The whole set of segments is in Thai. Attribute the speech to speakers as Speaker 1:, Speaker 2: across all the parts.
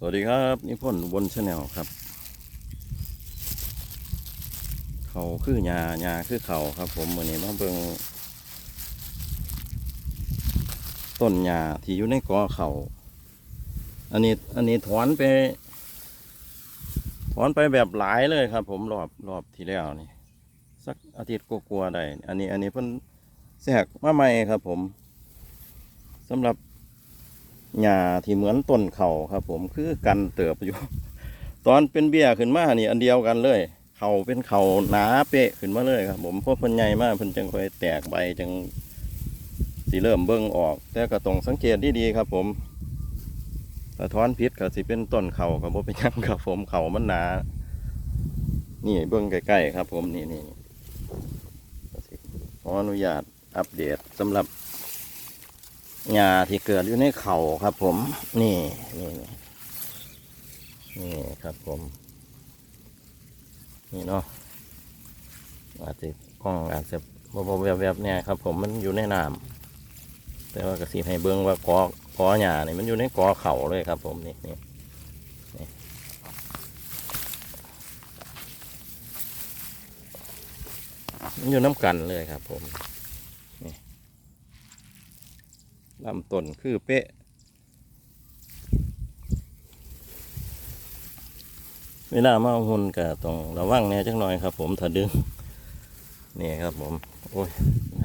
Speaker 1: สวัสดีครับนิพนธ์บนชาแนลครับ เขาคือหญ้าหญ้าคือเขาครับ ผมวันนี้มาเบิงต้นหญ้าที่อยู่ในกอเขาอันนี้อันนี้ถอนไป ถอนไปแบบหลายเลยครับ ผมรอบรอบที่แล้วนี่สักอาทิตย์กลัวๆได้อันนี้อันนี้เพิ่นแทรกมาใหม่ครับ ผมสำหรับ หญ้าที่เหมือนต้นเขาครับ ผมคือกันเติบอยู่ ตอนเป็นเบี้ยขึ้นมานี่อันเดียวกันเลย เขาเป็นเขาหนาเป๊ะขึ้นมาเลยครับ ผมเพราะพิ่นใหญ่มากพิ่นจังค่อยแตกใบจังสีเริ่มเบิ่งออก แต่ก็ต้องสังเกตดีๆครับ ผมถ้าถอนพิษก็สิเป็นต้นเขาก็บ่เป็นยังครับผมเขามันหนา นี่เบิ่งใกล้ๆครับ ผมนี่นี่ขออนุญาตอัปเดตสำหรับ หญ้าที่เกิดอยู่ในเขาครับ ผมนี่นี่นี่นี่ครับผม นี่เนาะอาจจะกล้องอาจจะบวๆแวบๆเนี่ยครับ ผมมันอยู่ในน้ำแต่ว่ากระสีให้เบิ้งว่ากอกอหญ้านี่มันอยู่ในกอเขาเลยครับ ผมนี่นี่นี่มันอยู่น้ำกันเลยครับ ผม ลำต้นคือเป๊ะ เวลามาเอาหุ่นก็ต้องระวังแน่จักหน่อยครับ ผมถ้าดึงนี่ครับผม โอ้ย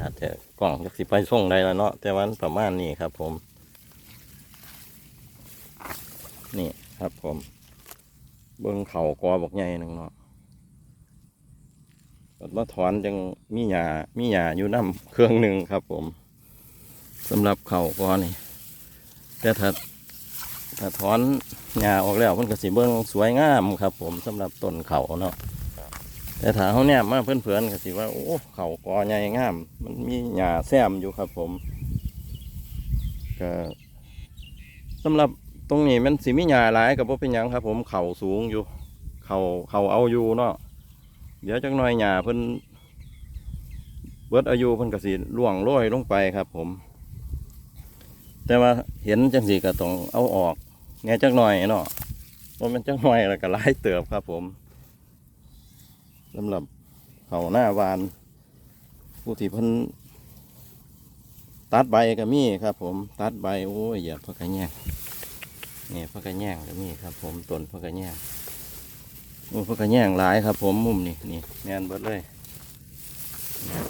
Speaker 1: อาจจะกล่องจักสิไปส่งได้แล้วเนาะแต่วันประมาณนี้ครับ ผม นี่ครับผม เบิ้งเข่ากอบอกใหญ่หนึ่งเนาะมาถอนจังมีหยามีหยาอยู่น้ำเครื่องหนึ่งครับผม สำหรับเข่าก้อนนี่แต่ถ้าถ้าถอนหญ้าออกแล้วมันก็สิเบิ่งสวยงามครับ ผมสำหรับต้นเข่าเนาะแต่ถ้าเขาเนี่ยมาเพื่อนๆก็สิว่าโอ้เข่ากอใหญ่งาม มันมีหญ้าแซมอยู่ครับ ผมก็สำหรับตรงนี้มันสิมีหญ้าหลายกับว่าเป็นยังครับ ผมเข่าสูงอยู่ เข่าเข่าเอาอยู่เนาะเดี๋ยวจักหน่อยหญ้าเพิ่นเบิดอายุเพิ่นก็สิล่วงโรยลงไปครับ ผม แต่ว่าเห็นจังสีก็ต้องเอาออกแหน่จักหน่อยเนาะว่ามันจักหน่อยแล้วก็หลายเติบครับผมสำหรับเขาหน้าวาน ผู้ที่เพิ่นตัดใบก็มีครับ ผมตัดใบโอ้ยเหยียบพักกระแยงนี่พักกระแยงก็มีครับ ผมต้นพักกระแยงโอ้พักกระแยงหลายครับ ผมมุมนี่นี่แมนเบิดเลย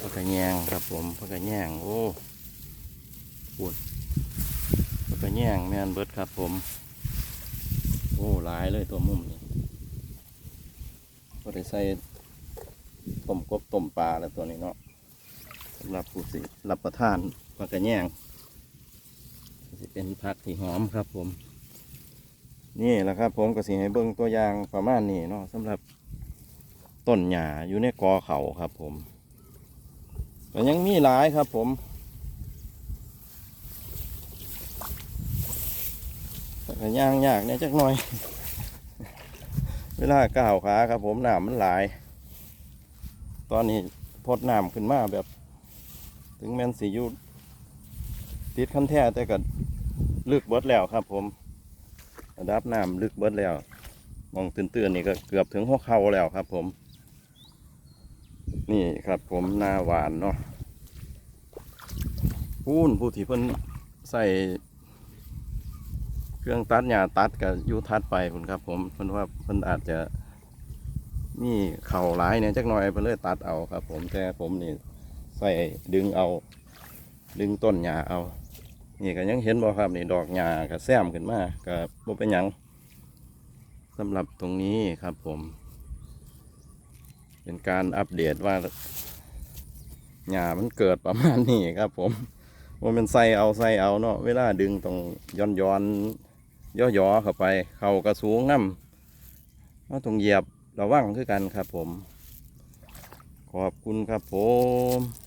Speaker 1: พักกระแยงครับ ผมพักกระแยงโอ้ปวดพักกระแยงแม่นเบิดครับผม โอ้หลายเลยตัวมุมนี่ก็ได้ใส่ต้มกบต้มปลาแล้วตัวนี้เนาะสำหรับผู้สิรับประทานพักกระแยงสิเป็นผักที่หอมครับผม นี่แหละครับ ผมก็สิให้เบิ้งตัวอย่างประมาณนี้เนาะสำหรับต้นหญ้าอยู่ในกอเขาครับผมก็ยังมีหลายครับผมแต่ ก็ย่างยากเนี่ยจักหน่อย เวลาก้าวขาครับ ผมน้ำมันหลาย ตอนนี้พดน้ำขึ้นมาแบบ ถึงแม่นสียูติดขั้นแท้แต่ก็ลึกเบิดแล้วครับ ผมระดับน้ำลึกเบิดแล้ว มองตื่นๆนี่ก็เกือบถึงหัวเข่าแล้วครับ ผม นี่ครับ ผมหน้าหวานเนาะพูนผู้ที่เพิ่นใส่ เครื่องตัดหญ้าตัดกับยูทัดไปคุณครับ ผมเพิ่นว่าเพิ่นอาจจะมีเข่าหลายเนี่ยจักหน่อยเพิ่นเลยตัดเอาครับ ผมแต่ผมนี่ใส่ดึงเอา ดึงต้นหญ้าเอา นี่ก็ยังเห็นบ่ครับนี่ดอกหญ้าก็แซมขึ้นมาก็บ่เป็นหยังสำหรับตรงนี้ครับผม เป็นการอัปเดตว่าหญ้ามันเกิดประมาณนี้ครับผมว่ามันใส่เอาใส่เอาเนาะเวลาดึงตรงย้อนย้อน ย่อๆเข้าไป เข่ากระสูงน้ำเราต้องเหยียบระวังคือกันครับผม ขอบคุณครับผม